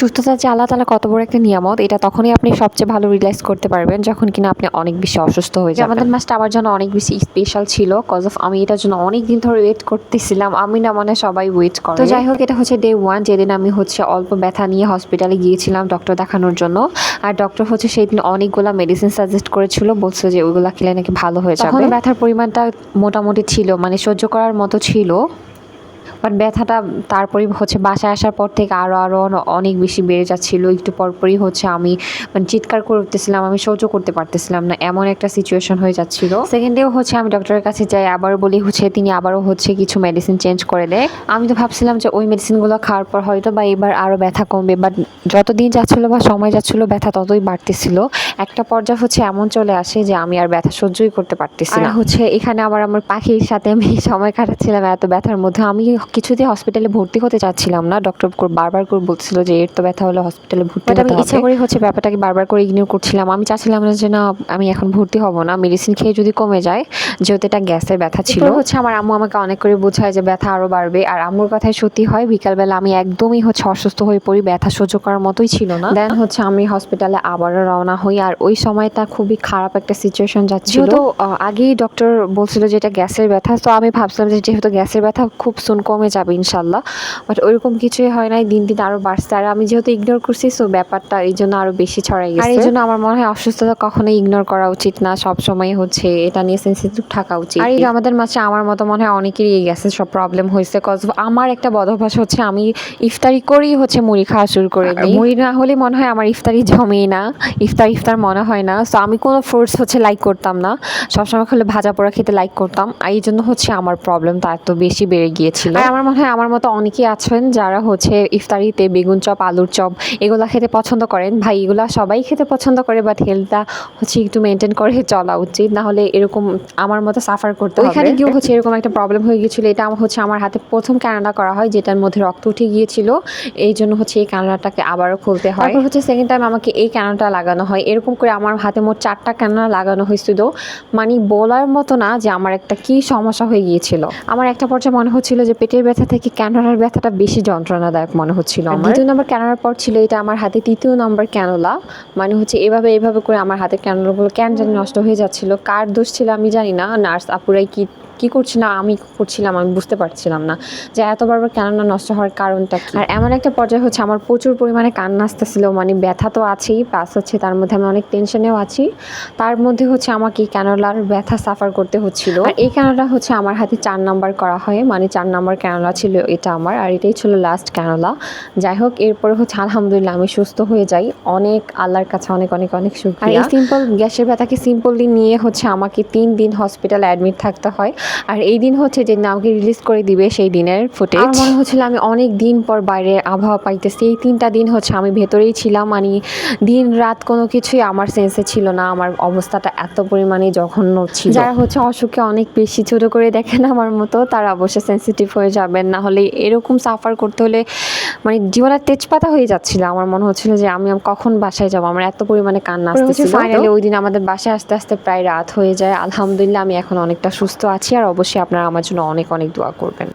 সুস্থতা যে আল্লাহ তালা কত বড় একটা নিয়ামত এটা তখনই আপনি সবচেয়ে ভালো রিয়েলাইজ করতে পারবেন যখন কিনা আপনি অনেক বেশি অসুস্থ হয়ে যাবেন। আমাদের মাসটা আমার জন্য অনেক বেশি স্পেশাল ছিল কজ অফ আমি এটার জন্য অনেক দিন ধরে ওয়েট করতেছিলাম। আমি না মানে সবাই ওয়েট করে। তো যাই হোক এটা হচ্ছে ডে ওয়ান যেদিন আমি হচ্ছে অল্প ব্যথা নিয়ে হসপিটালে গিয়েছিলাম ডক্টর দেখানোর জন্য। আর ডক্টর হচ্ছে সেই দিন অনেকগুলো মেডিসিন সাজেস্ট করেছিল বলছে যে ওইগুলো খেলে নাকি ভালো হয়ে যাবে। ব্যথার পরিমাণটা মোটামুটি ছিল মানে সহ্য করার মতো ছিল। বাট ব্যথাটা তারপরে হচ্ছে বাসায় আসার পর থেকে আরও আরও অনেক বেশি বেড়ে যাচ্ছিল। একটু পরপরই হচ্ছে আমি মানে চিৎকার করে উঠতেছিলাম আমি সহ্য করতে পারতেছিলাম না। এমন একটা সিচুয়েশন হয়ে যাচ্ছিল। সেকেন্ড ডেও হচ্ছে আমি ডক্টরের কাছে যাই, আবার বলি হচ্ছে তিনি আবারও হচ্ছে কিছু মেডিসিন চেঞ্জ করে দেয়। আমি তো ভাবছিলাম যে ওই মেডিসিনগুলো খাওয়ার পর হয়তো বা এবার আরও ব্যথা কমবে বাট যত দিন যাচ্ছিল বা সময় যাচ্ছিল, ব্যথা ততই বাড়তেছিল। একটা পর্যায়ে হচ্ছে এমন চলে আসে যে আমি আর ব্যথা সহ্যই করতে পারতেছি না। হচ্ছে এখানে আবার আমার পাখির সাথে আমি সময় কাটাচ্ছিলাম এত ব্যথার মধ্যে। আমি কিছুতেই হসপিটালে ভর্তি হতে চাচ্ছিলাম না। ডক্টর বারবার করে বলছিল যে এর তো ব্যথা হলে হসপিটালে ভর্তি হতে আমি ইচ্ছা করে হচ্ছে ব্যাপারটাকে বারবার করে ইগনোর করছিলাম। আমি চাচ্ছিলাম না যে না আমি এখন ভর্তি হব না। মেডিসিন খেয়ে যদি কমে যায় যেহেতু এটা গ্যাসের ব্যথা ছিল। হচ্ছে আমার আম্মু আমাকে অনেক করে বোঝায় যে ব্যথা আরও বাড়বে। আর আম্মুর কথাই সত্যি হয় বিকালবেলা আমি একদমই হচ্ছে অসুস্থ হয়ে পড়ি ব্যথা সহ্য করার মতোই ছিল না। দেন হচ্ছে আমি হসপিটালে আবারও রওনা হই। আর ওই সময়টা খুবই খারাপ একটা সিচুয়েশন যাচ্ছিল। তো আগেই ডক্টর বলছিল যে এটা গ্যাসের ব্যথা তো আমি ভাবছিলাম যে যেহেতু গ্যাসের ব্যথা খুব সুন কমে যাবে ইনশাল্লাহ। বাট ওইরকম কিছুই হয় নাই দিন দিন আরও বাড়ছে। আর আমি যেহেতু ইগনোর করছি সো ব্যাপারটা এই জন্য আরও বেশি ছড়াই গেছে। আর এই জন্য আমার মনে হয় অসুস্থতা কখনোই ইগনোর করা উচিত না সব সময় হচ্ছে এটা নিয়ে সেন্সিটিভ থাকা উচিত। আর এই আমাদের মাঝে আমার মতো মনে হয় অনেকেরই এই গ্যাসের সব প্রবলেম হয়েছে কজ আমার একটা বদভ্যাস হচ্ছে আমি ইফতারি করেই হচ্ছে মুড়ি খাওয়া শুরু করে দিই। মুড়ি না হলে মনে হয় আমার ইফতারি জমেই না। ইফতার ইফতার মনে হয় না। সো আমি কোনো ফ্রুটস হচ্ছে লাইক করতাম না। সবসময় খেলে ভাজা পোড়া খেতে লাইক করতাম। আর এই জন্য হচ্ছে আমার প্রবলেমটা এত বেশি বেড়ে গিয়েছিল। আর আমার মনে হয় আমার মতো অনেকেই আছেন যারা হচ্ছে ইফতারিতে বেগুন চপ আলুর চপ এগুলো খেতে পছন্দ করেন। ভাই এগুলা সবাই খেতে পছন্দ করে বাট হেলথটা হচ্ছে একটু মেনটেন করে চলা উচিত। নাহলে এরকম আমার মতো সাফার করতে হবে। ওইখানে গিয়েও হচ্ছে এরকম একটা প্রবলেম হয়ে গিয়েছিল। এটা আমার হচ্ছে আমার হাতে প্রথম ক্যানাডা করা হয় যেটার মধ্যে রক্ত উঠে গিয়েছিল। এই জন্য হচ্ছে এই ক্যানাডাটাকে আবারও খুলতে হয়। হচ্ছে সেকেন্ড টাইম আমাকে এই ক্যানাডা লাগানো হয়। এরকম করে আমার হাতে মোট চারটা ক্যানাডা লাগানো হয়েছিল। মানে বলার মতো না যে আমার একটা কি সমস্যা হয়ে গিয়েছিল। আমার একটা পর্যায়ে মনে হচ্ছিল যে পেটের ব্যথা থেকে ক্যানোলার ব্যথাটা বেশি যন্ত্রণাদায়ক মনে হচ্ছিল আমার। দ্বিতীয় নম্বর ক্যানোলার পর ছিল এটা আমার হাতে তৃতীয় নম্বর ক্যানোলা মানে হচ্ছে এভাবে এভাবে করে আমার হাতের ক্যানোলাগুলো কেন জানি নষ্ট হয়ে যাচ্ছিল। কার দোষ ছিল আমি জানি না। নার্স আপুরাই কি কি করছি না আমি করছিলাম আমি বুঝতে পারছিলাম না যে এত বারবার কেননা নষ্ট হওয়ার কারণটা কি? আর এমন একটা পর্যায়ে হচ্ছে আমার প্রচুর পরিমাণে কান্না আসতেছিল মানে ব্যথা তো আছেই প্লাস হচ্ছে তার মধ্যে আমি অনেক টেনশনেও আছি। তার মধ্যে হচ্ছে আমাকে ক্যানোলার ব্যথা সাফার করতে হচ্ছিল। আর এই ক্যানোলা হচ্ছে আমার হাতে চার নাম্বার করা হয় মানে চার নাম্বার ক্যানোলা ছিল এটা আমার আর এটাই ছিল লাস্ট ক্যানোলা যাই হোক এরপরে হচ্ছে আলহামদুলিল্লাহ আমি সুস্থ হয়ে যাই। অনেক আল্লাহর কাছে অনেক অনেক অনেক সুখ আর এই সিম্পল গ্যাসের ব্যথাকে সিম্পলি নিয়ে হচ্ছে আমাকে তিন দিন হসপিটালে অ্যাডমিট থাকতে হয়। আর এই দিন হচ্ছে যে নামকে রিলিজ করে দিবে সেই দিনের ফুটেজ মনে হচ্ছিল আমি অনেক দিন পর বাইরে আবহাওয়া পাইতেছি এই তিনটা দিন হচ্ছে আমি ভেতরেই ছিলাম মানে দিন রাত কোনো কিছুই আমার সেন্সে ছিল না আমার অবস্থাটা এত পরিমাণে জঘন্য ছিল। যারা হচ্ছে অসুখে অনেক বেশি ছোট করে দেখেন আমার মতো তারা অবশ্যই সেন্সিটিভ হয়ে যাবেন না হলে এরকম সাফার করতে হলে মানে জীবনের তেজপাতা হয়ে যাচ্ছিল। আমার মনে হচ্ছিল যে আমি কখন বাসায় যাব? আমার এত পরিমাণে কান্না আসতেছিল। ফাইনালি ওই দিন আমাদের বাসায় আস্তে আস্তে প্রায় রাত হয়ে যায়। আলহামদুলিল্লাহ আমি এখন অনেকটা সুস্থ আছি আর অবশ্যই আপনারা আমার জন্য অনেক অনেক দোয়া করবেন।